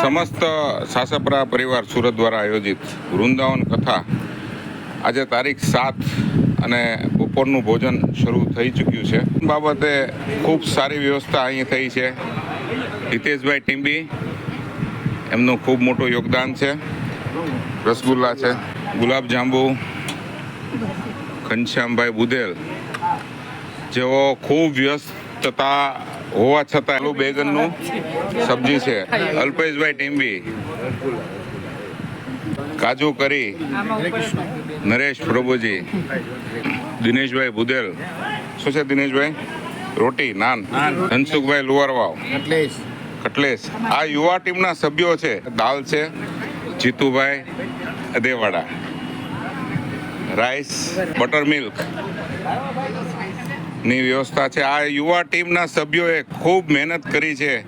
સમસ્ત સાસપરા પરિવાર સુરત દ્વારા આયોજિત વૃંદાવન કથા આજે તારીખ સાત અને બપોરનું ભોજન શરૂ થઈ ચૂક્યું છે. બાબતે ખૂબ સારી વ્યવસ્થા અહીં થઈ છે. હિતેશભાઈ ટીમ્બી એમનું ખૂબ મોટું યોગદાન છે. રસગુલ્લા છે. ગુલાબ જાંબુ, ઘનશ્યામભાઈ બુદેલ. જેઓ ખૂબ વ્યસ્તતા હોવા છતાં આલુ બેગનનું સબ્જી છે. અલ્પેશભાઈ ટીમ્બી કાજુ કરી. નરેશ પ્રભુજી. દિનેશભાઈ ભુદેલ. શું છે દિનેશભાઈ? રોટી, નાન. ધનસુખભાઈ લુવારવાવ. કટલેશ. આ યુવા ટીમના સભ્યો છે. દાલ છે, Jitubhai Adevada. Rice, butter milk. ની વ્યવસ્થા છે. આ યુવા ટીમના સભ્યોએ ખૂબ મહેનત કરી છે.